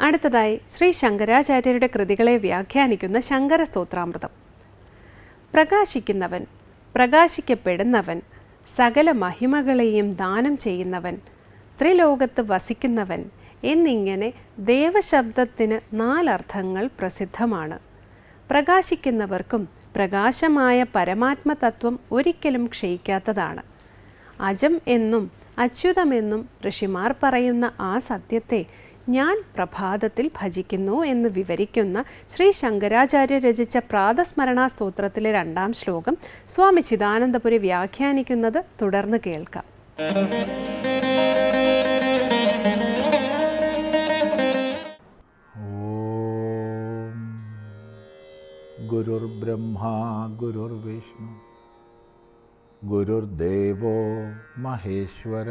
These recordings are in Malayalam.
അടുത്തതായി ശ്രീ ശങ്കരാചാര്യരുടെ കൃതികളെ വ്യാഖ്യാനിക്കുന്ന ശങ്കര സ്തോത്രാമൃതം പ്രകാശിക്കുന്നവൻ പ്രകാശിക്കപ്പെടുന്നവൻ സകല മഹിമകളെയും ദാനം ചെയ്യുന്നവൻ ത്രിലോകത്ത് വസിക്കുന്നവൻ എന്നിങ്ങനെ ദേവശബ്ദത്തിന് നാലർത്ഥങ്ങൾ പ്രസിദ്ധമാണ്. പ്രകാശിക്കുന്നവർക്കും പ്രകാശമായ പരമാത്മതത്വം ഒരിക്കലും ക്ഷയിക്കാത്തതാണ്. അജം എന്നും അച്യുതമെന്നും ഋഷിമാർ പറയുന്ന ആ സത്യത്തെ ഞാൻ പ്രഭാതത്തിൽ ഭജിക്കുന്നു എന്ന് വിവരിക്കുന്ന ശ്രീ ശങ്കരാചാര്യ രചിച്ച പ്രാതസ്മരണാ സ്തോത്രത്തിലെ രണ്ടാം ശ്ലോകം സ്വാമി ചിദാനന്ദപുരി വ്യാഖ്യാനിക്കുന്നത് തുടർന്ന് കേൾക്കാം. ഗുരുർബ്രഹ്മാ ഗുരുർവിഷ്ണു ഗുരുർദേവോ മഹേശ്വര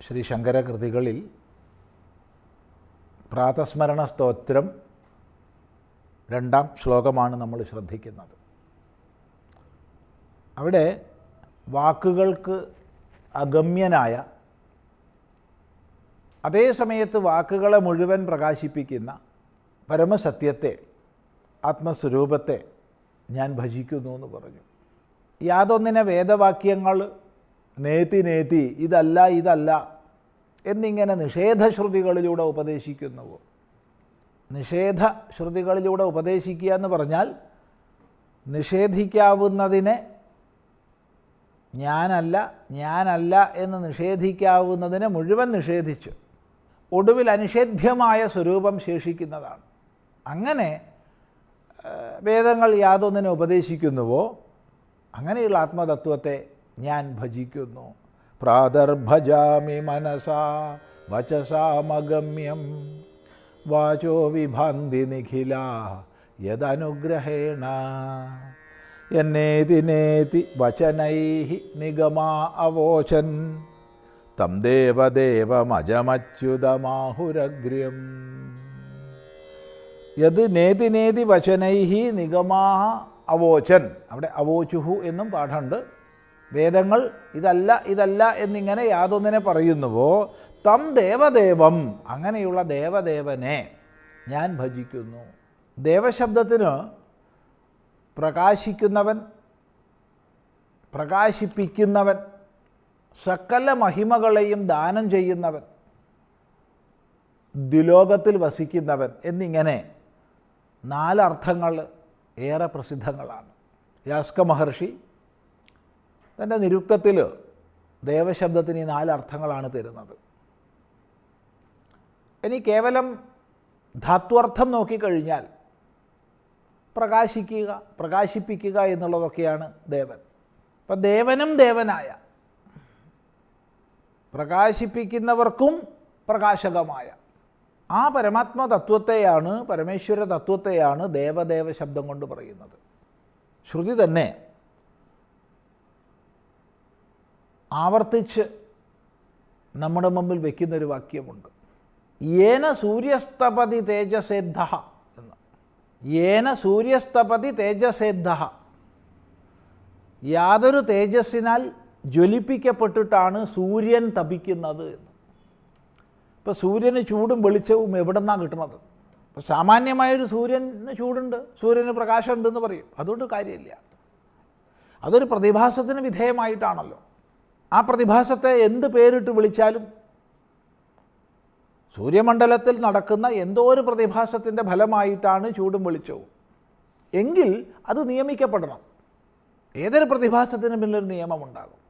ശ്രീ ശങ്കരകൃതികളിൽ പ്രാതസ്മരണ സ്തോത്രം രണ്ടാം ശ്ലോകമാണ് നമ്മൾ ശ്രദ്ധിക്കുന്നത്. അവിടെ വാക്കുകൾക്ക് അഗമ്യനായ അതേ സമയത്ത് വാക്കുകളെ മുഴുവൻ പ്രകാശിപ്പിക്കുന്ന പരമസത്യത്തെ ആത്മസ്വരൂപത്തെ ഞാൻ ഭജിക്കുന്നു എന്ന് പറഞ്ഞു. യാതൊന്നിനെ വേദവാക്യങ്ങൾ നേതി നേതി ഇതല്ല ഇതല്ല എന്നിങ്ങനെ നിഷേധശ്രുതികളിലൂടെ ഉപദേശിക്കുന്നുവോ നിഷേധ ശ്രുതികളിലൂടെ ഉപദേശിക്കുക എന്ന് പറഞ്ഞാൽ നിഷേധിക്കാവുന്നതിനെ ഞാനല്ല ഞാനല്ല എന്ന് നിഷേധിക്കാവുന്നതിനെ മുഴുവൻ നിഷേധിച്ചു ഒടുവിൽ അനിഷേധ്യമായ സ്വരൂപം ശേഷിക്കുന്നതാണ്. അങ്ങനെ വേദങ്ങൾ യാതൊന്നിനെ ഉപദേശിക്കുന്നുവോ? അങ്ങനെയുള്ള ആത്മതത്വത്തെ ഞാൻ ഭജിക്കുന്നു. പ്രാതർഭജാമി മനസാ വചസാമഗമ്യം വാചോ വിഭാന്തി നിഖില യദനുഗ്രഹേണ. എന്നേതി നേതി വചനൈ നിഗമാ അവോചൻ. തം ദേവദേവമജമച്യുതമാഹുരഗ്ര്യം. യത് നേതി നേതി വചനൈ നിഗമാ അവോചൻ. അവിടെ അവോചുഹു എന്നും പാഠമുണ്ട്. വേദങ്ങൾ ഇതല്ല ഇതല്ല എന്നിങ്ങനെ യാതൊന്നിനെ പറയുന്നുവോ? തം ദേവദേവം അങ്ങനെയുള്ള ദേവദേവനെ ഞാൻ ഭജിക്കുന്നു. ദേവശബ്ദത്തിന് പ്രകാശിക്കുന്നവൻ പ്രകാശിപ്പിക്കുന്നവൻ സകല മഹിമകളെയും ദാനം ചെയ്യുന്നവൻ ദ്വിലോകത്തിൽ വസിക്കുന്നവൻ എന്നിങ്ങനെ നാലർത്ഥങ്ങൾ ഏറെ പ്രസിദ്ധങ്ങളാണ്. യാസ്ക മഹർഷി തന്റെ നിരുക്തത്തിൽ ദേവശബ്ദത്തിന് ഈ നാലർത്ഥങ്ങളാണ് തരുന്നത്. ഇനി കേവലം ധാത്വർത്ഥം നോക്കിക്കഴിഞ്ഞാൽ പ്രകാശിക്കുക പ്രകാശിപ്പിക്കുക എന്നുള്ളതൊക്കെയാണ് ദേവൻ. അപ്പം ദേവനും ദേവനായ പ്രകാശിപ്പിക്കുന്നവർക്കും പ്രകാശകമായ ആ പരമാത്മ തത്വത്തെയാണ് പരമേശ്വര തത്വത്തെയാണ് ദേവദേവ ശബ്ദം കൊണ്ട് പറയുന്നത്. ശ്രുതി തന്നെ ആവർത്തിച്ച് നമ്മുടെ മുമ്പിൽ വയ്ക്കുന്നൊരു വാക്യമുണ്ട്. ഏന സൂര്യസ്തപതി തേജസേദ്ധ എന്ന്. ഏന സൂര്യസ്തപതി തേജസേദ്ധ യാതൊരു തേജസ്സിനാൽ ജ്വലിപ്പിക്കപ്പെട്ടിട്ടാണ് സൂര്യൻ തപിക്കുന്നത് എന്ന്. ഇപ്പോൾ സൂര്യന് ചൂടും വെളിച്ചവും എവിടെ നിന്നാണ് കിട്ടുന്നത് ഇപ്പോൾ സാമാന്യമായൊരു സൂര്യന് ചൂടുണ്ട് സൂര്യന് പ്രകാശമുണ്ടെന്ന് പറയും. അതുകൊണ്ട് കാര്യമില്ല. അതൊരു പ്രതിഭാസത്തിന് വിധേയമായിട്ടാണല്ലോ. ആ പ്രതിഭാസത്തെ എന്ത് പേരിട്ട് വിളിച്ചാലും സൂര്യമണ്ഡലത്തിൽ നടക്കുന്ന എന്തോ ഒരു പ്രതിഭാസത്തിന്റെ ഫലമായിട്ടാണ് ചൂടും വെളിച്ചവും. എങ്കിൽ അത് നിയമിക്കപ്പെടണം. ഏതൊരു പ്രതിഭാസത്തിനും പിന്നിലൊരു നിയമമുണ്ടാകും.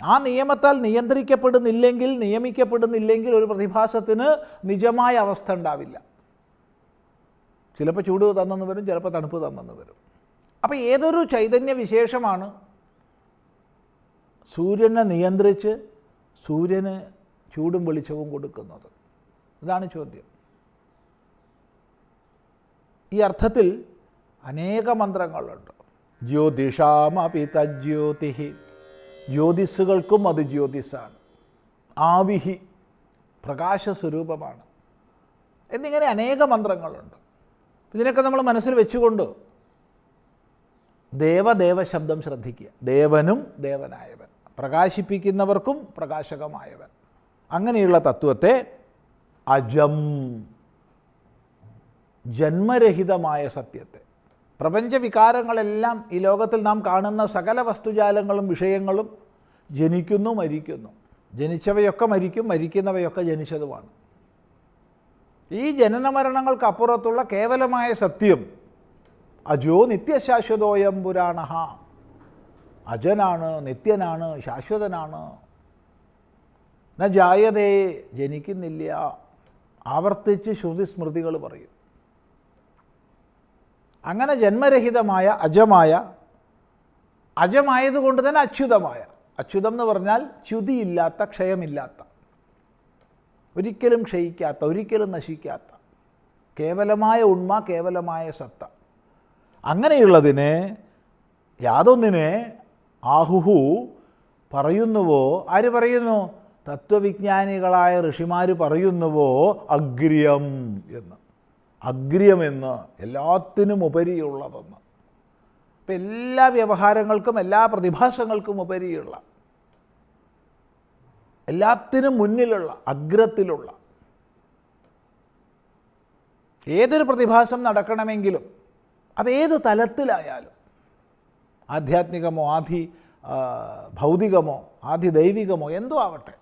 ആ നിയമത്താൽ നിയന്ത്രിക്കപ്പെടുന്നില്ലെങ്കിൽ നിയമിക്കപ്പെടുന്നില്ലെങ്കിൽ ഒരു പ്രതിഭാസത്തിന് നിജമായ അവസ്ഥ ഉണ്ടാവില്ല. ചിലപ്പോൾ ചൂട് തന്നെന്ന് വരും ചിലപ്പോൾ തണുപ്പ് തന്നെന്ന് വരും. അപ്പോൾ ഏതൊരു ചൈതന്യ വിശേഷമാണ് സൂര്യനെ നിയന്ത്രിച്ച് സൂര്യന് ചൂടും വെളിച്ചവും കൊടുക്കുന്നത്. ഇതാണ് ചോദ്യം. ഈ അർത്ഥത്തിൽ അനേക മന്ത്രങ്ങളുണ്ട്. ജ്യോതിഷാമപി തജ്യോതി ജ്യോതിസ്സുകൾക്കും അത് ജ്യോതിസ്സാണ്. ആവിഹി പ്രകാശ സ്വരൂപമാണ് എന്നിങ്ങനെ അനേക മന്ത്രങ്ങളുണ്ട്. ഇതിനൊക്കെ നമ്മൾ മനസ്സിൽ വെച്ചുകൊണ്ട് ദേവദേവ ശബ്ദം ശ്രദ്ധിക്കുക. ദേവനും ദേവനായവൻ. പ്രകാശിപ്പിക്കുന്നവർക്കും പ്രകാശകമായവൻ. അങ്ങനെയുള്ള തത്വത്തെ അജം ജന്മരഹിതമായ സത്യത്തെ. പ്രപഞ്ചവികാരങ്ങളെല്ലാം ഈ ലോകത്തിൽ നാം കാണുന്ന സകല വസ്തുജാലങ്ങളും വിഷയങ്ങളും ജനിക്കുന്നു മരിക്കുന്നു. ജനിച്ചവയൊക്കെ മരിക്കും മരിക്കുന്നവയൊക്കെ ജനിച്ചതുമാണ്. ഈ ജനന മരണങ്ങൾക്കപ്പുറത്തുള്ള കേവലമായ സത്യം അജോ നിത്യശാശ്വതോയം പുരാണ അജനാണ് നിത്യനാണ് ശാശ്വതനാണ്. ന ജായതേ ജനിക്കുന്നില്ല. ആവർത്തിച്ച് ശ്രുതി സ്മൃതികൾ പറയും. അങ്ങനെ ജന്മരഹിതമായ അജമായ അജമായതുകൊണ്ട് തന്നെ അച്യുതമായ. അച്യുതം എന്ന് പറഞ്ഞാൽ ച്യുതിയില്ലാത്ത ക്ഷയമില്ലാത്ത. ഒരിക്കലും ക്ഷയിക്കാത്ത ഒരിക്കലും നശിക്കാത്ത. കേവലമായ ഉണ്മ കേവലമായ സത്ത. അങ്ങനെയുള്ളതിനെ യാതൊന്നിനെ ആഹുഹു പറയുന്നുവോ? ആര് പറയുന്നു? തത്വവിജ്ഞാനികളായ ഋഷിമാർ പറയുന്നുവോ? അഗ്രിയം എന്ന്. അഗ്ര്യമെന്ന് എല്ലാത്തിനും ഉപരിയുള്ളതെന്ന്. അപ്പം എല്ലാ വ്യവഹാരങ്ങൾക്കും എല്ലാ പ്രതിഭാസങ്ങൾക്കും ഉപരിയുള്ള എല്ലാത്തിനും മുന്നിലുള്ള അഗ്രത്തിലുള്ള ഏതൊരു പ്രതിഭാസം നടക്കണമെങ്കിലും അതേത് തലത്തിലായാലും ആധ്യാത്മികമോ ആധി ഭൗതികമോ ആധി ദൈവികമോ എന്തോ ആവട്ടെ.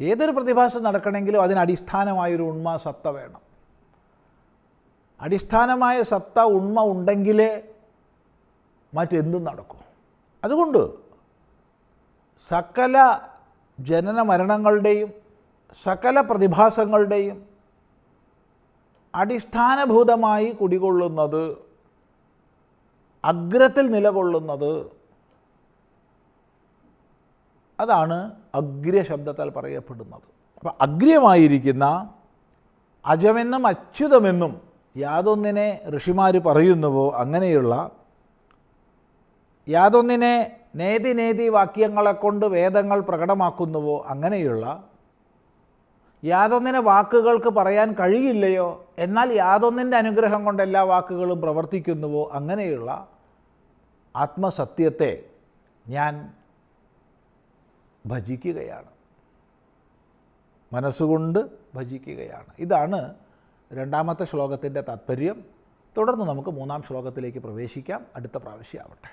ഏതൊരു പ്രതിഭാസം നടക്കണമെങ്കിലും അതിനടിസ്ഥാനമായൊരു ഉണ്മ സത്ത വേണം. അടിസ്ഥാനമായ സത്ത ഉണ്മ ഉണ്ടെങ്കിലേ മറ്റെന്തും നടക്കും. അതുകൊണ്ട് സകല ജനന മരണങ്ങളുടെയും സകല പ്രതിഭാസങ്ങളുടെയും അടിസ്ഥാനഭൂതമായി കുടികൊള്ളുന്നത് അഗ്രത്തിൽ നിലകൊള്ളുന്നത്. അതാണ് അഗ്ര്യ ശബ്ദത്താൽ പറയപ്പെടുന്നത്. അപ്പം അഗ്രയമായിരിക്കുന്ന അജമെന്നും അച്യുതമെന്നും യാതൊന്നിനെ ഋഷിമാർ പറയുന്നുവോ അങ്ങനെയുള്ള യാതൊന്നിനെ നേതി നേതി വാക്യങ്ങളെ കൊണ്ട് വേദങ്ങൾ പ്രകടമാക്കുന്നുവോ അങ്ങനെയുള്ള യാതൊന്നിനെ വാക്കുകൾക്ക് പറയാൻ കഴിയില്ലയോ എന്നാൽ യാതൊന്നിന്റെ അനുഗ്രഹം കൊണ്ട് എല്ലാ വാക്കുകളും പ്രവർത്തിക്കുന്നുവോ അങ്ങനെയുള്ള ആത്മസത്യത്തെ ഞാൻ ഭജിക്കുകയാണ്. മനസ്സുകൊണ്ട് ഭജിക്കുകയാണ്. ഇതാണ് രണ്ടാമത്തെ ശ്ലോകത്തിന്റെ താത്പര്യം. തുടർന്ന് നമുക്ക് മൂന്നാം ശ്ലോകത്തിലേക്ക് പ്രവേശിക്കാം. അടുത്ത പ്രാവശ്യം ആവട്ടെ.